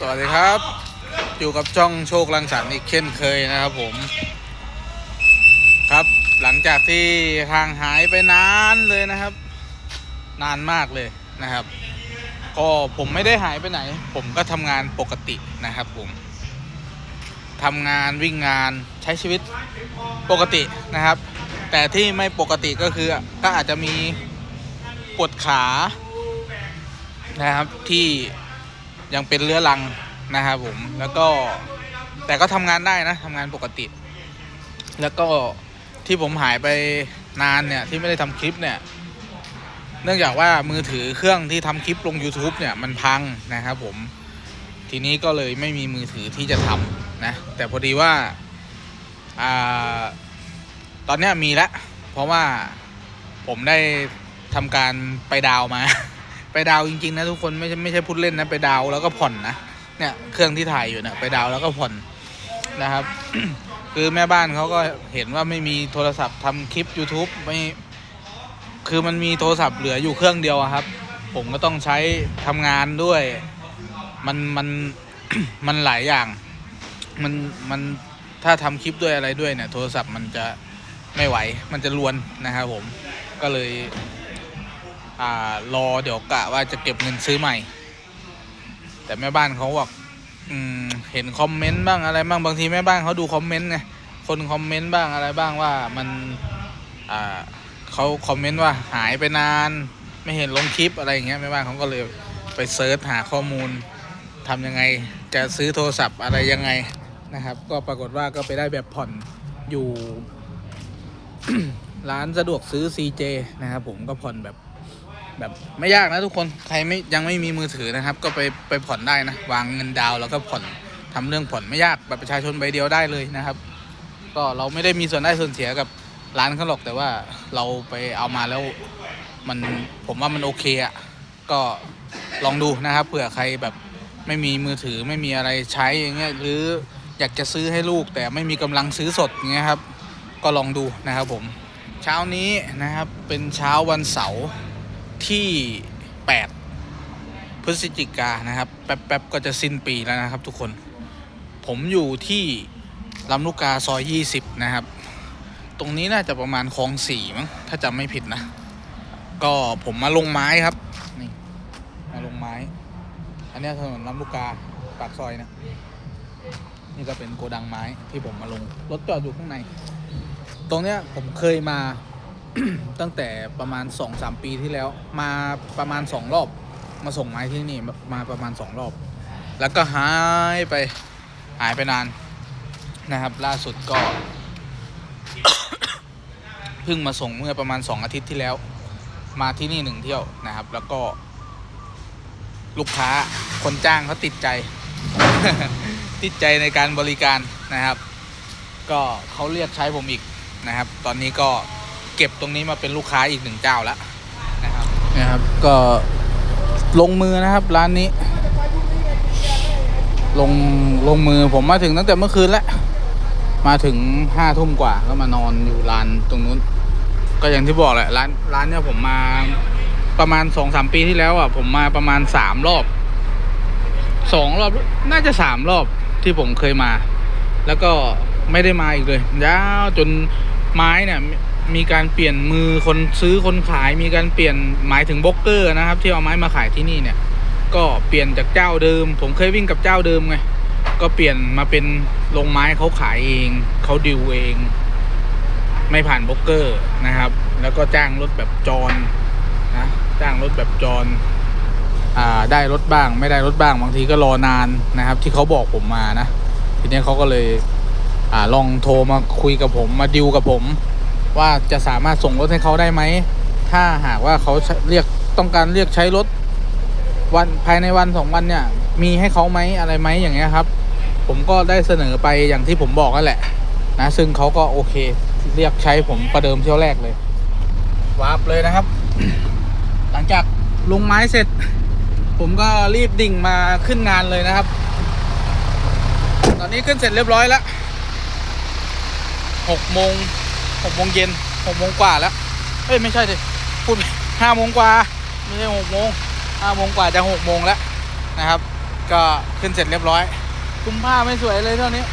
สวัสดีครับ อยู่กับช่องโชคลังสรรค์อีกเช่นเคยนะครับผม ครับหลังจากที่ห่างหายไปนานเลยนะครับ นานมากเลยนะครับ ก็ผมไม่ได้หายไปไหน ผมก็ทำงานปกตินะครับผมทำงานวิ่งงานใช้ชีวิตปกตินะครับ แต่ที่ไม่ปกติก็คือก็อาจจะมีปวดขานะครับที่ ยังเป็นเรื้อรังนะครับผมแล้วก็แต่ก็ทำงานได้นะทำงานปกติ แล้วก็ที่ผมหายไปนานเนี่ยที่ไม่ได้ทำคลิปเนี่ย เนื่องจากว่ามือถือเครื่องที่ทำคลิปลง YouTube เนี่ยมันพังนะครับผมทีนี้ก็เลยไม่มีมือถือที่จะทำนะ แต่พอดีว่าอ่าตอนนี้มีแล้วเพราะว่าผมได้ทำการไปดาวมา ไปดาวจริงๆนะทุกคนไม่ใช่ไม่ใช่พูดเล่นนะไปดาวแล้วก็ผ่อนนะเนี่ยเครื่องที่ถ่ายอยู่เนี่ยไปดาวแล้วก็ผ่อนนะครับ คือแม่บ้านเขาก็เห็นว่าไม่มีโทรศัพท์ทำคลิป YouTube ไม่คือมันมีโทรศัพท์เหลืออยู่เครื่องเดียวครับ ผมก็ต้องใช้ทำงานด้วย มันมันมันหลายอย่างมันมันถ้าทำคลิปด้วยอะไรด้วยเนี่ยโทรศัพท์มันจะไม่ไหวมันจะลวนนะครับผมก็เลย อ่ารอเดี๋ยวกะว่าจะเก็บเงินซื้อใหม่ แต่แม่บ้านเขาบอกอืมเห็นคอมเมนต์บ้างอะไรบ้างบางทีแม่บ้านเขาดูคอมเมนต์ไงคนคอมเมนต์บ้างอะไรบ้างว่ามันอ่าเขาคอมเมนต์ว่าหายไปนาน ไม่เห็นลงคลิปอะไรอย่างเงี้ยแม่บ้านเขาก็เลยไปเซิร์ชหาข้อมูลทำยังไงจะซื้อโทรศัพท์อะไรยังไงนะครับ ก็ปรากฏว่าก็ไปได้แบบผ่อนอยู่ ร้านสะดวกซื้อ CJ นะครับผมก็ผ่อนแบบ แบบไม่ยากนะทุกคนใครไม่ยังไม่มีมือถือนะครับ ก็ไปไปผ่อนได้นะ วางเงินดาวแล้วก็ผ่อนทำเรื่องผ่อนไม่ยากบัตรประชาชนใบเดียวได้เลยนะครับ ก็เราไม่ได้มีส่วนได้ส่วนเสียกับร้านเขาหรอกแต่ว่าเราไปเอามาแล้วมันผมว่ามันโอเคอะ่ะก็ลองดูนะครับเผื่อใครแบบไม่มีมือถือไม่มีอะไรใช้อย่างเงี้ยหรืออยากจะซื้อให้ลูกแต่ไม่มีกำลังซื้อสดอย่างเงี้ยครับ ก็ลองดูนะครับผมเช้านี้นะครับเป็นเช้าวันเสาร์ ที่ 8 พฤศจิกานะครับ แป๊บๆก็จะสิ้นปีแล้วนะครับทุกคน ผมอยู่ที่ลำลูกกาซอย 20 นะครับ ตรงนี้น่าจะประมาณคลองสี่มั้งถ้าจำไม่ผิดนะ ก็ผมมาลงไม้ครับ นี่ มาลงไม้ อันนี้ถนนลำลูกกาปากซอยนะนี่ก็เป็นโกดังไม้ที่ผมมาลง รถจอดอยู่ข้างใน ตรงเนี้ยผมเคยมา ตั้งแต่ประมาณสองสามปีที่แล้ว มาประมาณสองรอบ มาส่งไม้ที่นี่มาประมาณสองรอบ แล้วก็หายไปหายไปนานนะครับ ล่าสุดก็เพิ่งมาส่งเมื่อประมาณ 2 อาทิตย์ที่แล้ว มาที่นี่หนึ่งเที่ยวนะครับ แล้วก็ ลูกค้าคนจ้างเขาติดใจ ติดใจในการบริการนะครับ ก็เขาเรียกใช้ผมอีกนะครับ ตอนนี้ก็ เก็บตรงนี้มาเป็นลูกค้าอีกหนึ่งเจ้าแล้วนะครับนะครับ ก็ลงมือนะครับร้านนี้ ลงลงมือผมมาถึงตั้งแต่เมื่อคืนแล้วมาถึงห้าทุ่มกว่าก็มานอนอยู่ร้านตรงนู้น ก็อย่างที่บอกแหละร้านร้านเนี่ยผมมาประมาณสองสามปีที่แล้วอะผมมาประมาณสามรอบสองรอบน่าจะสามรอบที่ผมเคยมา แล้วก็ไม่ได้มาอีกเลยยาวจนไม้เนี่ย มีการเปลี่ยนมือคนซื้อคนขายมีการเปลี่ยนหมายถึงบล็อกเกอร์นะครับ ที่เอาไม้มาขายที่นี่เนี่ย ก็เปลี่ยนจากเจ้าเดิม ผมเคยวิ่งกับเจ้าเดิมไงก็เปลี่ยนมาเป็นลงไม้เขาขายเองเขาดิวเอง ไม่ผ่านบล็อกเกอร์นะครับ แล้วก็จ้างรถแบบจรนะจ้างรถแบบจรอ่าได้รถบ้างไม่ได้รถบ้างบางทีก็รอนานนะครับ ที่เขาบอกผมมานะ ทีนี้เขาก็เลยอ่าลองโทรมาคุยกับผมมาดิวกับผม ว่าจะสามารถส่งรถให้เขาได้ไหม ถ้าหากว่าเขาเรียกต้องการเรียกใช้รถวันภายในวันสองวันเนี่ย มีให้เขาไหมอะไรไหมอย่างเงี้ยครับ ผมก็ได้เสนอไปอย่างที่ผมบอกนั่นแหละ นะ ซึ่งเขาก็โอเค เรียกใช้ผมประเดิมเที่ยวแรกเลยวาร์ปเลยนะครับ หลังจากลงไม้เสร็จ ผมก็รีบดิ่งมาขึ้นงานเลยนะครับ ตอนนี้ขึ้นเสร็จเรียบร้อยแล้วหกโมง หกโมงเย็นหกโมงกว่าแล้วเอ้ยไม่ใช่ดิพูดห้าโมงกว่าไม่ใช่หกโมงห้าโมงกว่าจะหกโมงแล้วนะครับ ก็ขึ้นเสร็จเรียบร้อย คุมผ้าไม่สวยเลยเท่านี้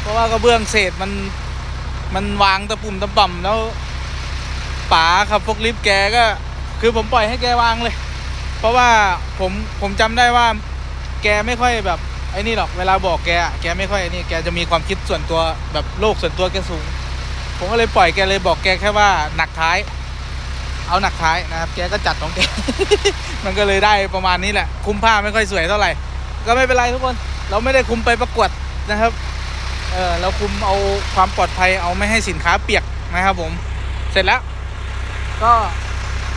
เพราะว่ากระเบื้องเศษมันมันวางตะปุ่มตะป่ำแล้วป๋าขับพวกลิฟต์แกก็ คือผมปล่อยให้แกวางเลย เพราะว่าผมผมจำได้ว่า แกไม่ค่อยแบบไอ้นี่หรอกเวลาบอกแก แกไม่ค่อยไอ้นี่แกจะมีความคิดส่วนตัวแบบโลกส่วนตัวแกสูง ผมก็เลยปล่อยแกเลยบอกแกแค่ว่าหนักท้าย เอาหนักท้ายนะครับ แกก็จัดของแก มันก็เลยได้ประมาณนี้แหละ คุมผ้าไม่ค่อยสวยเท่าไหร่ ก็ไม่เป็นไรทุกคน เราไม่ได้คุมไปประกวดนะครับ เออเราคุมเอาความปลอดภัยเอาไม่ให้สินค้าเปียกนะครับผม เสร็จแล้ว ก็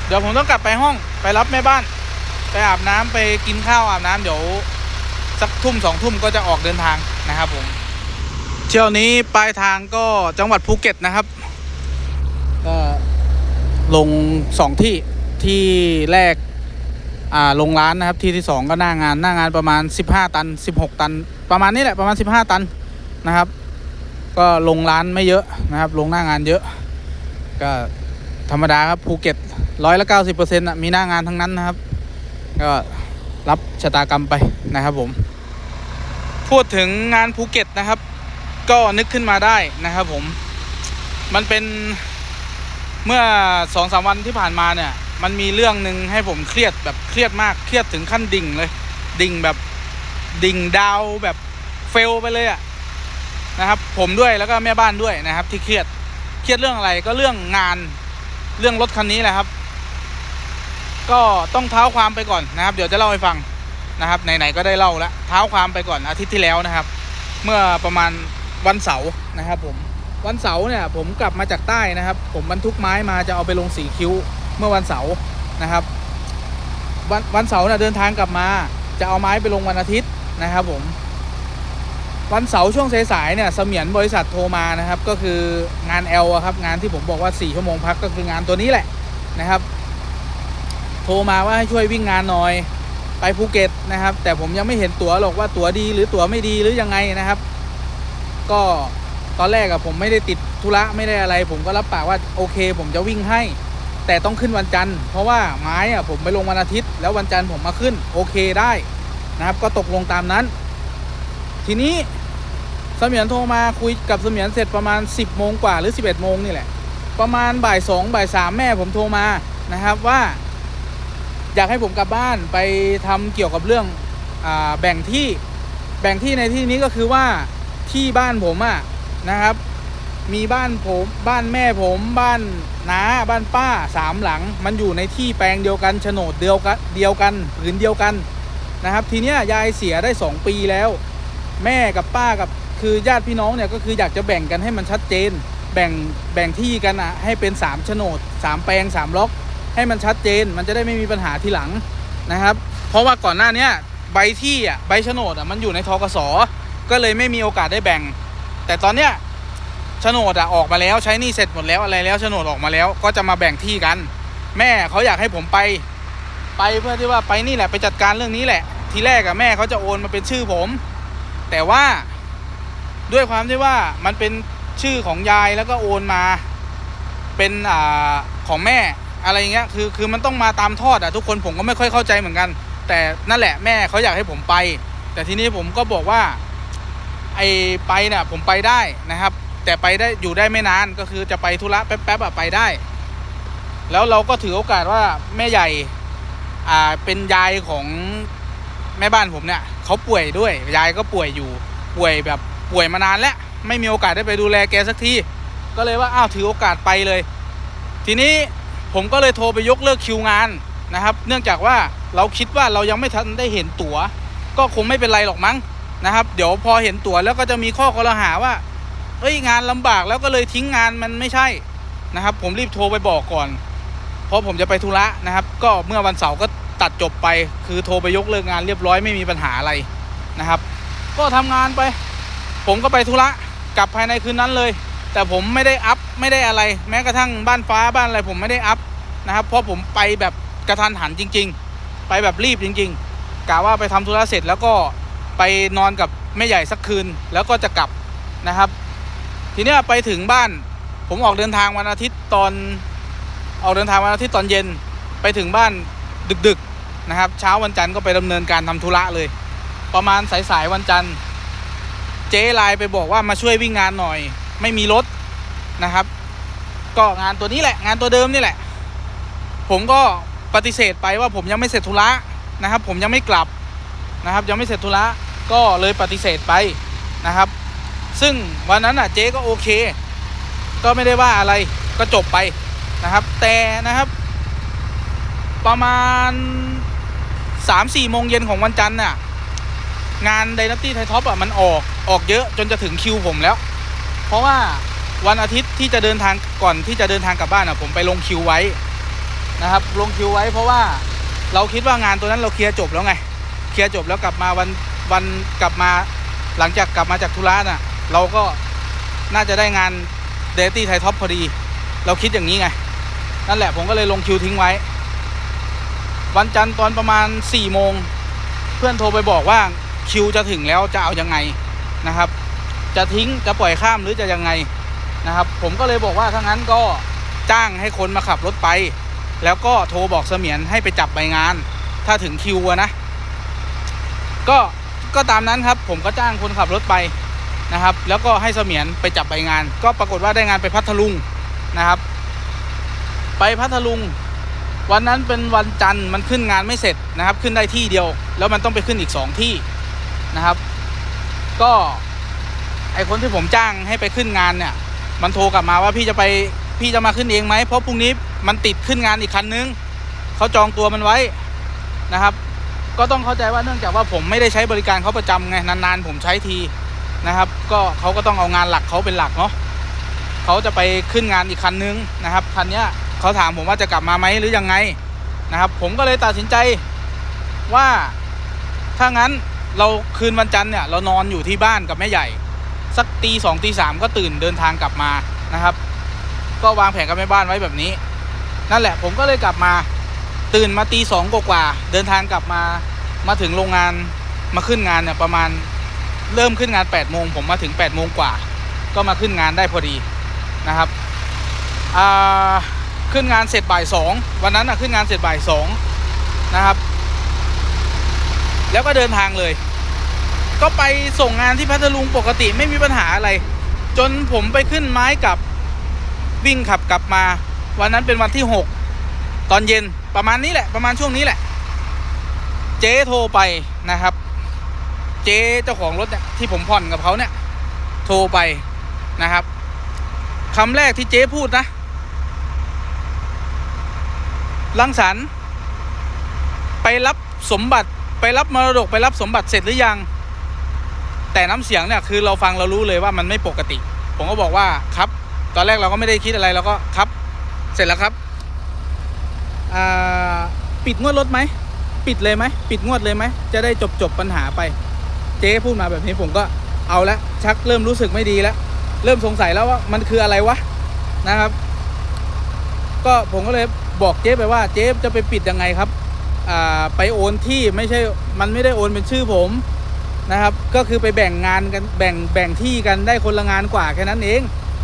เดี๋ยวผมต้องกลับไปห้องไปรับแม่บ้าน ไปอาบน้ำไปกินข้าวอาบน้ำเดี๋ยวสักทุ่มสองทุ่มก็จะออกเดินทางนะครับผม เที่ยวนี้ปลายทางก็จังหวัดภูเก็ตนะครับ ก็ลงสองที่ที่แรกอ่าลงร้านนะครับที่ที่สองก็หน้างานหน้างานประมาณ 15 ตัน 16 ตัน ประมาณนี้แหละประมาณ 15 ตันนะครับ ก็ลงร้านไม่เยอะนะครับ ลงหน้างานเยอะ ก็ธรรมดาครับภูเก็ตร้อยละเก้าสิบเปอร์เซ็นต์มีหน้างานทั้งนั้นนะครับ ก็รับชะตากรรมไปนะครับผม พูดถึงงานภูเก็ตนะครับ ก็นึกขึ้นมาได้นะครับผม มันเป็นเมื่อสองสามวันที่ผ่านมาเนี่ย มันมีเรื่องหนึ่งให้ผมเครียดแบบเครียดมากเครียดถึงขั้นดิ่งเลย ดิ่งแบบดิ่งดาวแบบเฟลไปเลยอะนะครับ ผมด้วยแล้วก็แม่บ้านด้วยนะครับ ที่เครียดเครียดเรื่องอะไรก็เรื่องงานเรื่องรถคันนี้แหละครับ ก็ต้องเท้าความไปก่อนนะครับ เดี๋ยวจะเล่าให้ฟังนะครับไหนๆก็ได้เล่าแล้วเท้าความไปก่อนอาทิตย์ที่แล้วนะครับ เมื่อประมาณ วันเสาร์นะครับผมวันเสาร์เนี่ยผมกลับมาจากใต้นะครับ ผมบรรทุกไม้มาจะเอาไปลงสีคิ้วเมื่อวันเสาร์นะครับ วันวันเสาร์น่ะเดินทางกลับมา จะเอาไม้ไปลงวันอาทิตย์นะครับผมวันเสาร์ช่วงสายๆเนี่ยเสมียนบริษัทโทรมานะครับ ก็คืองานแอลครับงานที่ผมบอกว่า4ชั่วโมงพักก็คืองานตัวนี้แหละนะครับ โทรมาว่าให้ช่วยวิ่งงานหน่อยไปภูเก็ตนะครับ แต่ผมยังไม่เห็นตั๋วหรอกว่าตั๋วดีหรือตั๋วไม่ดีหรือยังไงนะครับ ก็ตอนแรกอะผมไม่ได้ติดธุระไม่ได้อะไร ผมก็รับปากว่าโอเค ผมจะวิ่งให้ แต่ต้องขึ้นวันจันทร์เพราะว่าไม้อะผมไปลงวันอาทิตย์ แล้ววันจันทร์ผมมาขึ้นโอเคได้นะครับ ก็ตกลงตามนั้น ทีนี้เสมียนโทรมาคุยกับเสมียนเสร็จประมาณ 10โมงกว่าหรือ 11โมงนี่แหละ ประมาณบ่ายสองบ่ายสามแม่ผมโทรมานะครับว่า อยากให้ผมกลับบ้านไปทำเกี่ยวกับเรื่องอแบ่งที่แบ่งที่ในที่นี้ก็คือว่า ที่บ้านผมอะนะครับ มีบ้านผมบ้านแม่ผมบ้านน้าบ้านป้าสามหลัง มันอยู่ในที่แปลงเดียวกันโฉนดเดียวกันเดียวกันผืนเดียวกันนะครับ ทีเนี้ยยายเสียได้สองปีแล้ว แม่กับป้ากับคือญาติพี่น้องเนี่ยก็คืออยากจะแบ่งกันให้มันชัดเจน แบ่งแบ่งที่กันอะให้เป็นสามโฉนดสามแปลงสามล็อกให้มันชัดเจนมันจะได้ไม่มีปัญหาทีหลังนะครับ เพราะว่าก่อนหน้าเนี้ยใบที่อะใบโฉนดอะมันอยู่ในทกส ก็เลยไม่มีโอกาสได้แบ่ง แต่ตอนเนี้ยโฉนดอะออกมาแล้วใช้หนี่เสร็จหมดแล้วอะไรแล้วโฉนดออกมาแล้วก็จะมาแบ่งที่กัน แม่เขาอยากให้ผมไป ไปเพื่อที่ว่าไปนี่แหละไปจัดการเรื่องนี้แหละ ทีแรกอะแม่เขาจะโอนมาเป็นชื่อผม แต่ว่าด้วยความที่ว่ามันเป็นชื่อของยายแล้วก็โอนมาเป็นอ่าของแม่อะไรเงี้ยคือคือมันต้องมาตามทอดอะทุกคนผมก็ไม่ค่อยเข้าใจเหมือนกัน แต่นั่นแหละแม่เขาอยากให้ผมไป แต่ทีนี้ผมก็บอกว่า ไอไปเนี่ยผมไปได้นะครับ แต่ไปได้อยู่ได้ไม่นานก็คือจะไปธุระแป๊บๆอะไปได้ แล้วเราก็ถือโอกาสว่าแม่ใหญ่อ่าเป็นยายของแม่บ้านผมเนี่ยเขาป่วยด้วยยายก็ป่วยอยู่ป่วยแบบป่วยมานานแล้วไม่มีโอกาสได้ไปดูแลแกสักทีก็เลยว่าอ้าวถือโอกาสไปเลย ทีนี้ผมก็เลยโทรไปยกเลิกคิวงานนะครับ เนื่องจากว่าเราคิดว่าเรายังไม่ทันได้เห็นตั๋ว ก็คงไม่เป็นไรหรอกมั้ง นะครับ เดี๋ยวพอเห็นตั๋วแล้วก็จะมีข้อกล่าหาว่าเอ้ยงานลำบากแล้วก็เลยทิ้งงานมันไม่ใช่นะครับ ผมรีบโทรไปบอกก่อน เพราะผมจะไปธุระนะครับ ก็เมื่อวันเสาร์ก็ตัดจบไป คือโทรไปยกเลิกงานเรียบร้อยไม่มีปัญหาอะไรนะครับ ก็ทำงานไป ผมก็ไปธุระกลับภายในคืนนั้นเลย แต่ผมไม่ได้อัพไม่ได้อะไร แม้กระทั่งบ้านฟ้าบ้านอะไรผมไม่ได้อัพนะครับ เพราะผมไปแบบกระทันหันจริง ๆ ไปแบบรีบจริง ๆกะว่าไปทำธุระเสร็จแล้วก็ ไปนอนกับแม่ใหญ่สักคืนแล้วก็จะกลับนะครับ ทีนี้ไปถึงบ้าน ผมออกเดินทางวันอาทิตย์ตอนออกเดินทางวันอาทิตย์ตอนเย็นไปถึงบ้านดึกๆนะครับ เช้าวันจันทร์ก็ไปดำเนินการทำธุระเลย ประมาณสายๆวันจันทร์ เจ๊ไลน์ไปบอกว่ามาช่วยวิ่งงานหน่อย ไม่มีรถนะครับ ก็งานตัวนี้แหละ งานตัวเดิมนี่แหละ ผมก็ปฏิเสธไปว่าผมยังไม่เสร็จธุระนะครับ ผมยังไม่กลับนะครับ ยังไม่เสร็จธุระ ก็เลยปฏิเสธไปนะครับ ซึ่งวันนั้นอะเจ๊ก็โอเค ก็ไม่ได้ว่าอะไรก็จบไปนะครับ แต่นะครับ ประมาณสามสี่โมงเย็นของวันจันทร์น่ะงานไดนาตี้ไทท็อปอะมันออกออกเยอะจนจะถึงคิวผมแล้ว เพราะว่าวันอาทิตย์ที่จะเดินทางก่อนที่จะเดินทางกลับบ้านอะผมไปลงคิวไว้นะครับ ลงคิวไว้เพราะว่าเราคิดว่างานตัวนั้นเราเคลียร์จบแล้วไง เคลียร์จบแล้วกลับมาวัน วันกลับมาหลังจากกลับมาจากธุระน่ะ เราก็น่าจะได้งานเดตี้ไทท็อปพอดี เราคิดอย่างนี้ไง นั่นแหละผมก็เลยลงคิวทิ้งไว้ วันจันทร์ตอนประมาณ4ี่โมง เพื่อนโทรไปบอกว่าคิวจะถึงแล้วจะเอายังไงนะครับ จะทิ้งจะปล่อยข้ามหรือจะยังไงนะครับ ผมก็เลยบอกว่าถ้างั้นก็จ้างให้คนมาขับรถไป แล้วก็โทรบอกเสมียนให้ไปจับใบงาน ถ้าถึงคิวนะ ก็ ก็ตามนั้นครับ ผมก็จ้างคนขับรถไปนะครับ แล้วก็ให้เสมียนไปจับใบงาน ก็ปรากฏว่าได้งานไปพัทลุงนะครับ ไปพัทลุง วันนั้นเป็นวันจันทร์มันขึ้นงานไม่เสร็จนะครับ ขึ้นได้ที่เดียว แล้วมันต้องไปขึ้นอีกสองที่นะครับ ก็ไอคนที่ผมจ้างให้ไปขึ้นงานเนี่ย มันโทรกลับมาว่าพี่จะไปพี่จะมาขึ้นเองไหมเพราะพรุ่งนี้มันติดขึ้นงานอีกคันนึงเขาจองตัวมันไว้นะครับ ก็ต้องเข้าใจว่าเนื่องจากว่าผมไม่ได้ใช้บริการเขาประจำไงนานๆผมใช้ทีนะครับ ก็เขาก็ต้องเอางานหลักเขาเป็นหลักเนาะเขาจะไปขึ้นงานอีกคันนึงนะครับคันเนี้ยเขาถามผมว่าจะกลับมาไหมหรือยังไงนะครับ ผมก็เลยตัดสินใจว่าถ้างั้นเราคืนวันจันทร์เนี่ยเรานอนอยู่ที่บ้านกับแม่ใหญ่ สักตีสองตีสามก็ตื่นเดินทางกลับมานะครับ ก็วางแผนกับแม่บ้านไว้แบบนี้ นั่นแหละผมก็เลยกลับมาตื่นมาตีสองกว่าเดินทางกลับมา มาถึงโรงงานมาขึ้นงานเนี่ยประมาณเริ่มขึ้นงาน8ปดโมงผมมาถึง8ปดโมงกว่า ก็มาขึ้นงานได้พอดีนะครับขึ้นงานเสร็จบ่ายสองวันนั้นอะขึ้นงานเสร็จบ่ายสองนะครับ แล้วก็เดินทางเลย ก็ไปส่งงานที่พัทลุงปกติไม่มีปัญหาอะไร จนผมไปขึ้นไม้กับวิ่งขับกลับมา วันนั้นเป็นวันที่หกตอนเย็นประมาณนี้แหละประมาณช่วงนี้แหละ เจ๊โทรไปนะครับ เจ๊เจ้าของรถเนี่ยที่ผมผ่อนกับเขาเนี่ย โทรไปนะครับคำแรกที่เจ๊พูดนะลังสรรไปรับสมบัติไปรับมรดกไปรับสมบัติเสร็จหรือยัง แต่น้ำเสียงเนี่ยคือเราฟังเรารู้เลยว่ามันไม่ปกติ ผมก็บอกว่าครับ ตอนแรกเราก็ไม่ได้คิดอะไรเราก็ครับ เสร็จแล้วครับปิดงวดรถไหม ปิดเลยไหมปิดงวดเลยไหมจะได้จบจบปัญหาไป เจ๊พูดมาแบบนี้ผมก็เอาละชักเริ่มรู้สึกไม่ดีแล้ว เริ่มสงสัยแล้วว่ามันคืออะไรวะนะครับ ก็ผมก็เลยบอกเจ๊ไปว่าเจ๊จะไปปิดยังไงครับไปโอนที่ไม่ใช่มันไม่ได้โอนเป็นชื่อผมนะครับ ก็คือไปแบ่งงานกันแบ่งแบ่งที่กันได้คนละงานกว่าแค่นั้นเอง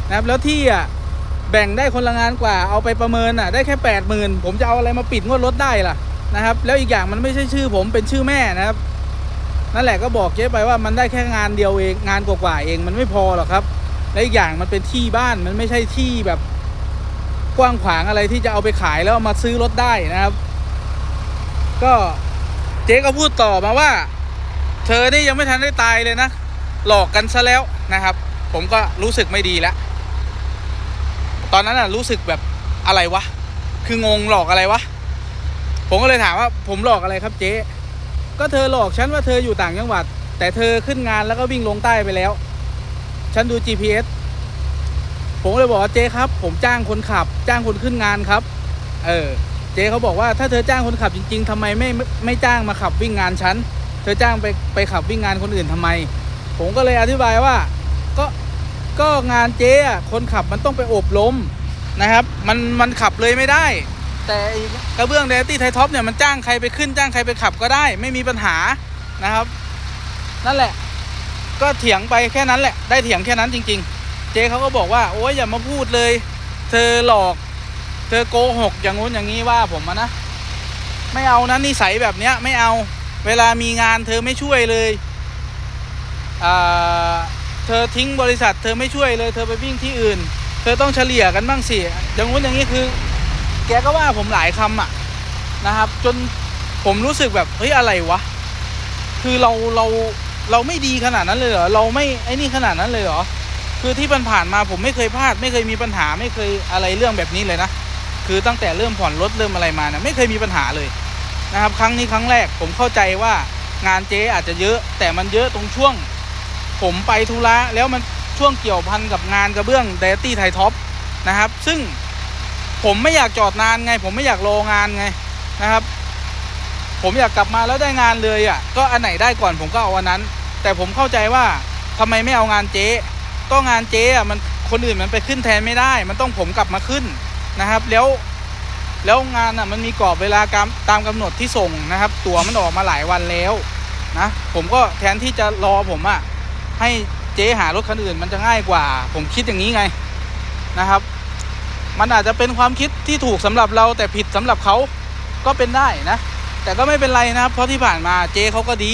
นะครับ แล้วที่อะแบ่งได้คนละงานกว่าเอาไปประเมินอะได้แค่แปดหมื่นผมจะเอาอะไรมาปิดงวดรถได้ล่ะ นะครับ แล้วอีกอย่างมันไม่ใช่ชื่อผมเป็นชื่อแม่นะครับ นั่นแหละก็บอกเจ๊ไปว่ามันได้แค่งานเดียวเองงานกว่าๆเองมันไม่พอหรอกครับ และอีกอย่างมันเป็นที่บ้านมันไม่ใช่ที่แบบกว้างขวางอะไรที่จะเอาไปขายแล้วมาซื้อรถได้นะครับ ก็เจ๊ก็พูดต่อมาว่า เธอนี่ยังไม่ทันได้ตายเลยนะ หลอกกันซะแล้วนะครับ ผมก็รู้สึกไม่ดีแล้วตอนนั้นอะรู้สึกแบบอะไรวะ คืองงหลอกอะไรวะ ผมก็เลยถามว่าผมหลอกอะไรครับเจ๊ก็เธอหลอกฉันว่าเธออยู่ต่างจังหวัด แต่เธอขึ้นงานแล้วก็วิ่งลงใต้ไปแล้ว ฉันดู GPS ผมเลยบอกว่าเจ๊ครับ ผมจ้างคนขับ จ้างคนขึ้นงานครับ เออเจ๊เขาบอกว่าถ้าเธอจ้างคนขับจริง ๆทำไมไม่ไม่ไม่จ้างมาขับวิ่งงานฉันเธอจ้างไปไปขับวิ่งงานคนอื่นทำไม ผมก็เลยอธิบายว่าก็ก็งานเจ๊คนขับมันต้องไปอบรมนะครับ มันมันขับเลยไม่ได้ แต่กระเบื้องเดตี้ไทท็อปเนี่ยมันจ้างใครไปขึ้นจ้างใครไปขับก็ได้ ไม่มีปัญหานะครับ นั่นแหละ ก็เถียงไปแค่นั้นแหละ ได้เถียงแค่นั้นจริง ๆ เจ๊เขาก็บอกว่าโอ้ยอย่ามาพูดเลย เธอหลอก เธอโกหกอย่างงู้นอย่างนี้ว่าผมนะ ไม่เอานะนิสัยแบบเนี้ยไม่เอา เวลามีงานเธอไม่ช่วยเลยอ่าเธอทิ้งบริษัท เธอไม่ช่วยเลย เธอไปวิ่งที่อื่น เธอต้องเฉลี่ยกันบ้างสิอย่างงู้นอย่างนี้คือ แกก็ว่าผมหลายคำอะนะครับ จนผมรู้สึกแบบเฮ้ยอะไรวะ คือเราเราเราไม่ดีขนาดนั้นเลยเหรอเราไม่ไอ้นี่ขนาดนั้นเลยเหรอคือที่ผ่านมาผมไม่เคยพลาด ไม่เคยมีปัญหาไม่เคยอะไรเรื่องแบบนี้เลยนะคือตั้งแต่เริ่มผ่อนรถเริ่มอะไรมาเนี่ยไม่เคยมีปัญหาเลยนะครับ ครั้งนี้ครั้งแรกผมเข้าใจว่างานเจ๊อาจจะเยอะ แต่มันเยอะตรงช่วง ผมไปธุระแล้วมันช่วงเกี่ยวพันกับงานกระเบื้องเดตี้ไทท็อปนะครับ ซึ่ง ผมไม่อยากจอดนานไง ผมไม่อยากรองานไงนะครับ ผมอยากกลับมาแล้วได้งานเลยอะ ก็อันไหนได้ก่อนผมก็เอาอันนั้น แต่ผมเข้าใจว่าทำไมไม่เอางานเจ๊ก็งานเจ๊อะมันคนอื่นมันไปขึ้นแทนไม่ได้ มันต้องผมกลับมาขึ้นนะครับ แล้วแล้วงานอะมันมีกรอบเวลาตามกำหนดที่ส่งนะครับ ตั๋วมันออกมาหลายวันแล้วนะผมก็แทนที่จะรอผมอะให้เจ๊หารถคันอื่นมันจะง่ายกว่า ผมคิดอย่างนี้ไงนะครับ มันอาจจะเป็นความคิดที่ถูกสำหรับเราแต่ผิดสำหรับเขาก็เป็นได้นะ แต่ก็ไม่เป็นไรนะครับ เพราะที่ผ่านมาเจเขาก็ดี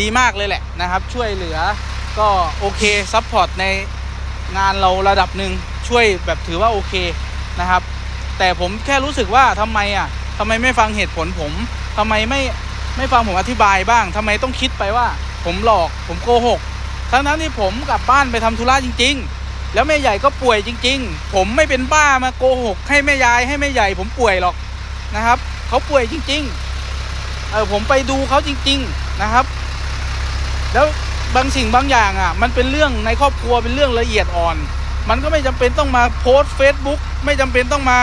ดีมากเลยแหละนะครับ ช่วยเหลือก็โอเคซัพพอร์ตในงานเราระดับหนึ่งช่วยแบบถือว่าโอเคนะครับ แต่ผมแค่รู้สึกว่าทำไมอะทำไมไม่ฟังเหตุผลผมทำไมไม่ไม่ฟังผมอธิบายบ้างทำไมต้องคิดไปว่า ผมหลอกผมโกหกทั้งนั้นที่ผมกลับบ้านไปทำธุระจริง ๆ แล้วแม่ใหญ่ก็ป่วยจริง ๆ ผมไม่เป็นบ้ามาโกหกให้แม่ยายให้แม่ใหญ่ ผมป่วยหรอกนะครับเขาป่วยจริง ๆ เออผมไปดูเขาจริง ๆนะครับ แล้วบางสิ่งบางอย่างอะ มันเป็นเรื่องในครอบครัวเป็นเรื่องละเอียดอ่อน มันก็ไม่จำเป็นต้องมาโพสต์เฟซบุ๊กไม่จำเป็นต้องมา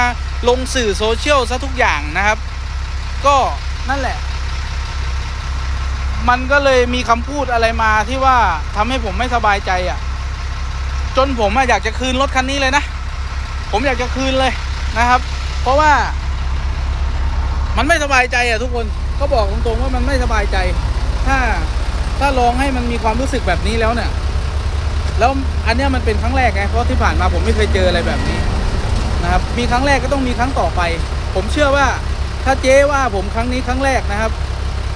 ลงสื่อโซเชียลซะทุกอย่างนะครับ ก็นั่นแหละ มันก็เลยมีคำพูดอะไรมาที่ว่าทำให้ผมไม่สบายใจอะ จนผมอะอยากจะคืนรถคันนี้เลยนะ ผมอยากจะคืนเลยนะครับ เพราะว่า มันไม่สบายใจอะทุกคนก็บอกตรงๆว่ามันไม่สบายใจ ถ้าถ้าลองให้มันมีความรู้สึกแบบนี้แล้วเนี่ย แล้วอันเนี้ยมันเป็นครั้งแรกไงเพราะที่ผ่านมาผมไม่เคยเจออะไรแบบนี้นะครับ มีครั้งแรกก็ต้องมีครั้งต่อไป ผมเชื่อว่าถ้าเจ๊ว่าผมครั้งนี้ครั้งแรกนะครับ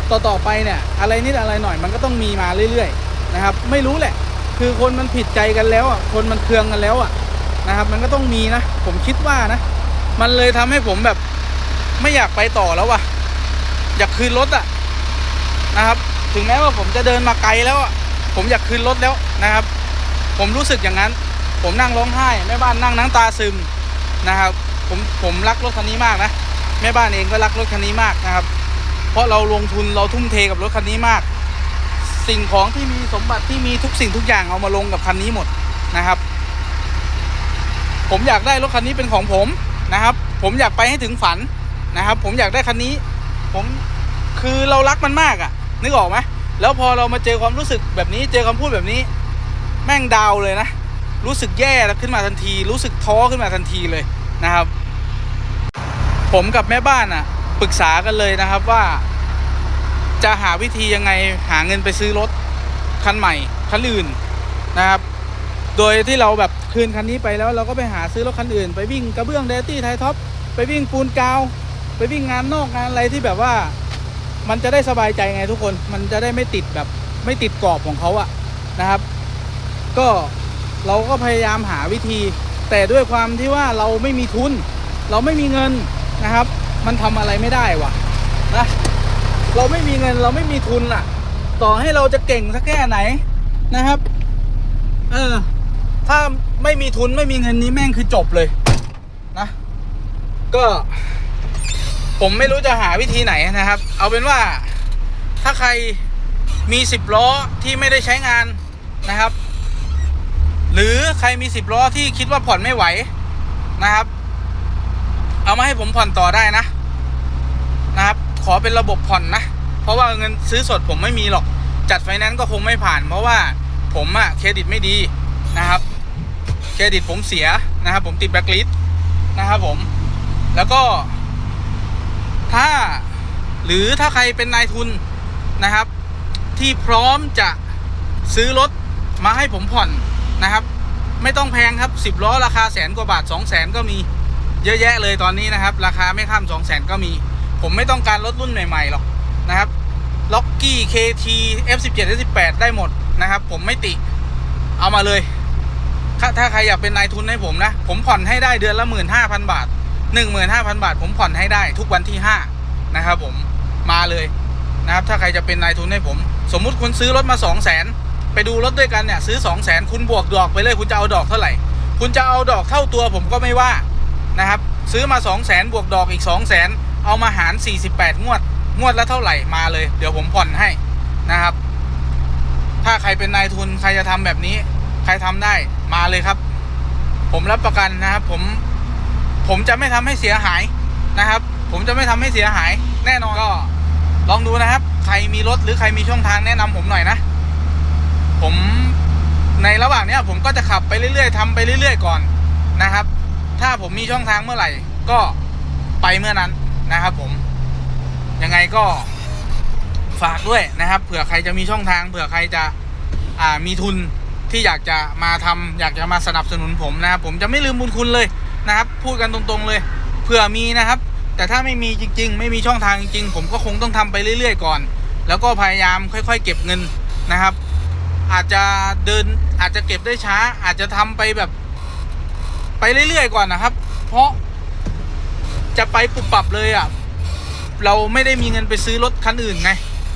ต่อต่อไปเนี่ย อะไรนิดอะไรหน่อยมันก็ต้องมีมาเรื่อย ๆ นะครับ ไม่รู้แหละ คือคนมันผิดใจกันแล้วอะคนมันเคืองกันแล้วอะนะครับ มันก็ต้องมีนะ ผมคิดว่านะ มันเลยทำให้ผมแบบ ไม่อยากไปต่อแล้วว่ะ อยากคืนรถอะนะครับ ถึงแม้ว่าผมจะเดินมาไกลแล้วอะผมอยากคืนรถแล้วนะครับ ผมรู้สึกอย่างนั้น ผมนั่งร้องไห้แม่บ้านนั่งน้ำตาซึมนะครับ ผมผมรักรถคันนี้มากนะแม่บ้านเองก็รักรถคันนี้มากนะครับ เพราะเราลงทุนเราทุ่มเทกับรถคันนี้มาก สิ่งของที่มีสมบัติที่มีทุกสิ่งทุกอย่างเอามาลงกับคันนี้หมดนะครับ ผมอยากได้รถคันนี้เป็นของผมนะครับ ผมอยากไปให้ถึงฝันนะครับ ผมอยากได้คันนี้ ผมคือเรารักมันมากอะ่ะ นึกออกไหมแล้วพอเรามาเจอความรู้สึกแบบนี้ เจอคำพูดแบบนี้ แม่งดาวเลยนะ รู้สึกแย่ขึ้นมาทันที รู้สึกท้อขึ้นมาทันทีเลยนะครับ ผมกับแม่บ้านอะปรึกษากันเลยนะครับว่า จะหาวิธียังไงหาเงินไปซื้อรถคันใหม่คันอื่นนะครับ โดยที่เราแบบคืนคันนี้ไปแล้วเราก็ไปหาซื้อรถคันอื่น ไปวิ่งกระเบื้องเดตี้ไทท็อปไปวิ่งปูนกาว ไปวิ่งงานนอกงานอะไรที่แบบว่า มันจะได้สบายใจไงทุกคน มันจะได้ไม่ติดแบบไม่ติดกรอบของเขาอะนะครับ ก็เราก็พยายามหาวิธี แต่ด้วยความที่ว่าเราไม่มีทุน เราไม่มีเงินนะครับ มันทำอะไรไม่ได้ว่ะนะ เราไม่มีเงินเราไม่มีทุนล่ะ ต่อให้เราจะเก่งสักแค่ไหนนะครับ เออ ถ้าไม่มีทุนไม่มีเงินนี้แม่งคือจบเลย นะ ก็ ผมไม่รู้จะหาวิธีไหนนะครับ เอาเป็นว่าถ้าใครมีสิบล้อที่ไม่ได้ใช้งานนะครับ หรือใครมีสิบล้อที่คิดว่าผ่อนไม่ไหวนะครับ เอามาให้ผมผ่อนต่อได้นะ นะครับ ขอเป็นระบบผ่อนนะ เพราะว่าเงินซื้อสดผมไม่มีหรอก จัดไฟแนนซ์ก็คงไม่ผ่าน เพราะว่าผมอะเครดิตไม่ดีนะครับ เครดิตผมเสียนะครับ ผมติดแบล็คลิสต์นะครับผม แล้วก็ ถ้าหรือถ้าใครเป็นนายทุนนะครับ ที่พร้อมจะซื้อรถมาให้ผมผ่อนนะครับ ไม่ต้องแพงครับ 10 ล้อราคาแสนกว่าบาท 2 0 0แสนก็มีเยอะแยะเลยตอนนี้นะครับ ราคาไม่ข้าม 2 0 0แสนก็มี ผมไม่ต้องการรถรุ่นใหม่ๆหรอกนะครับล็อกกี้ KT F17 F18 ได้หมดนะครับ ผมไม่ติ เอามาเลยถ้าใครอยากเป็นนายทุนให้ผมนะ ผมผ่อนให้ได้เดือนละหมื่นห้าพันบาทหนึ่งหมื่นห้าพันบาท ผมผ่อนให้ได้ทุกวันที่ห้านะครับผมมาเลยนะครับ ถ้าใครจะเป็นนายทุนให้ผม สมมุติคุณซื้อรถมาสองแสนไปดูรถด้วยกันเนี่ยซื้อสองแสนคุณบวกดอกไปเลย คุณจะเอาดอกเท่าไหร่ คุณจะเอาดอกเท่าตัวผมก็ไม่ว่านะครับ ซื้อมา2 0 0แสนบวกดอกอีก2 0 0แสน เอามาหาร 48 งวด งวดละเท่าไหร่มาเลย เดี๋ยวผมผ่อนให้นะครับ ถ้าใครเป็นนายทุนใครจะทำแบบนี้ ใครทำได้มาเลยครับ ผมรับประกันนะครับ ผม ผมจะไม่ทำให้เสียหายนะครับ ผมจะไม่ทำให้เสียหาย แน่นอนก็ ลองดูนะครับ ใครมีรถหรือใครมีช่องทางแนะนำผมหน่อยนะ ผมในระหว่างเนี้ยผมก็จะขับไปเรื่อยๆทำไปเรื่อยๆก่อนนะครับ ถ้าผมมีช่องทางเมื่อไหร่ ก็ไปเมื่อนั้น นะครับผม ยังไงก็ฝากด้วยนะครับ เผื่อใครจะมีช่องทาง เผื่อใครจะอ่ามีทุนที่อยากจะมาทำอยากจะมาสนับสนุนผมนะครับผมจะไม่ลืมบุญคุณเลยนะครับ พูดกันตรงๆเลยเผื่อมีนะครับ แต่ถ้าไม่มีจริง ๆ ไม่มีช่องทางจริงๆผมก็คงต้องทำไปเรื่อย ๆ ก่อน แล้วก็พยายามค่อย ๆ เก็บเงินนะครับ อาจจะเดินอาจจะเก็บได้ช้า อาจจะทำไปแบบ ไปเรื่อย ๆ ก่อนนะครับ เพราะ จะไปปุบปับเลยอะ เราไม่ได้มีเงินไปซื้อรถคันอื่นไง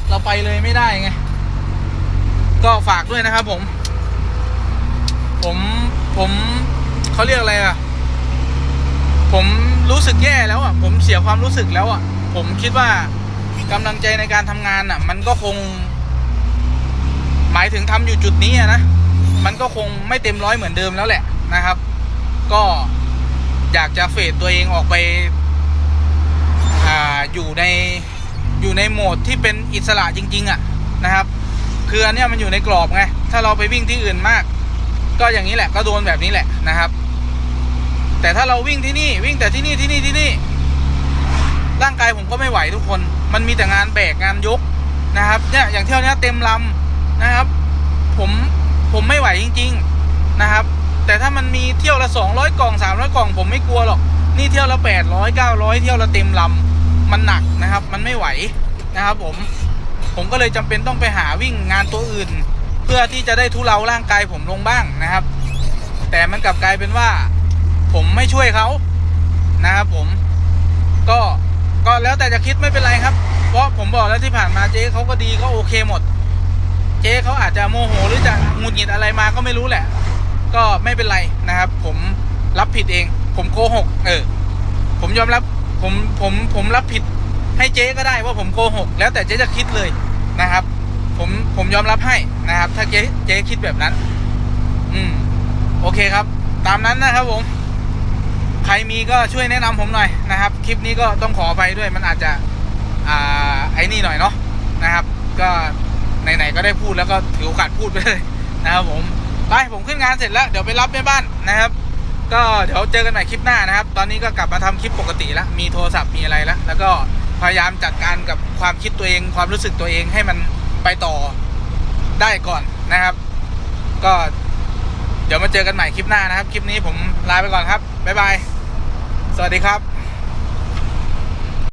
เราไปเลยไม่ได้ไง ก็ฝากด้วยนะครับผม ผมผมเขาเรียกอะไรอะ ผมรู้สึกแย่แล้วอะ ผมเสียความรู้สึกแล้วอะ ผมคิดว่ากำลังใจในการทำงานอะ มันก็คง หมายถึงทำอยู่จุดนี้อะนะ มันก็คงไม่เต็มร้อยเหมือนเดิมแล้วแหละนะครับ ก็อยากจะเฟดตัวเองออกไป อ่าอยู่ในอยู่ในโหมดที่เป็นอิสระจริง ๆอะนะครับ คืออันเนี้ยมันอยู่ในกรอบไงถ้าเราไปวิ่งที่อื่นมาก ก็อย่างนี้แหละก็โดนแบบนี้แหละนะครับ แต่ถ้าเราวิ่งที่นี่วิ่งแต่ที่นี่ที่นี่ที่นี่ ร่างกายผมก็ไม่ไหวทุกคน มันมีแต่งานแบกงานยกนะครับเนี่ยอย่างเที่ยวเนี้ยเต็มลำนะครับ ผมผมไม่ไหวจริง ๆนะครับ แต่ถ้ามันมีเที่ยวละ 200 กล่อง 300 กล่อง ผมไม่กลัวหรอก นี่เที่ยวละ 800 900 เที่ยวละเต็มลำ มันหนักนะครับ มันไม่ไหวนะครับ ผม ผมก็เลยจำเป็นต้องไปหาวิ่งงานตัวอื่น เพื่อที่จะได้ทุเลาร่างกายผมลงบ้างนะครับ แต่มันกลับกลายเป็นว่า ผมไม่ช่วยเขานะครับ ผม ก็ก็แล้วแต่จะคิดไม่เป็นไรครับ เพราะผมบอกแล้วที่ผ่านมาเจ๊เขาก็ดีก็โอเคหมด เจ๊เขาอาจจะโมโหหรือจะหงุดหงิดอะไรมาก็ไม่รู้แหละ ก็ไม่เป็นไรนะครับ ผมรับผิดเอง ผมโกหก เออ ผมยอมรับ ผมผมผมรับผิดให้เจ๊ก็ได้ว่าผมโกหก แล้วแต่เจ๊จะคิดเลยนะครับ ผมผมยอมรับให้นะครับ ถ้าเจ๊เจ๊คิดแบบนั้น อืม โอเคครับ ตามนั้นนะครับผม ใครมีก็ช่วยแนะนำผมหน่อยนะครับ คลิปนี้ก็ต้องขอไปด้วยมันอาจจะ อ่าไอ้นี่หน่อยเนาะนะครับ ก็ไหนๆก็ได้พูดแล้วก็ถือโอกาสพูดไปเลยนะครับผมไปผมขึ้นงานเสร็จแล้วเดี๋ยวไปรับแม่บ้านนะครับ ก็เดี๋ยวเจอกันใหม่คลิปหน้านะครับ ตอนนี้ก็กลับมาทำคลิปปกติแล้ว มีโทรศัพท์มีอะไรแล้ว แล้วก็พยายามจัดการกับความคิดตัวเอง ความรู้สึกตัวเองให้มันไปต่อได้ก่อนนะครับ ก็เดี๋ยวมาเจอกันใหม่คลิปหน้านะครับ คลิปนี้ผมลาไปก่อนครับ บ๊ายบาย สวัสดีครับ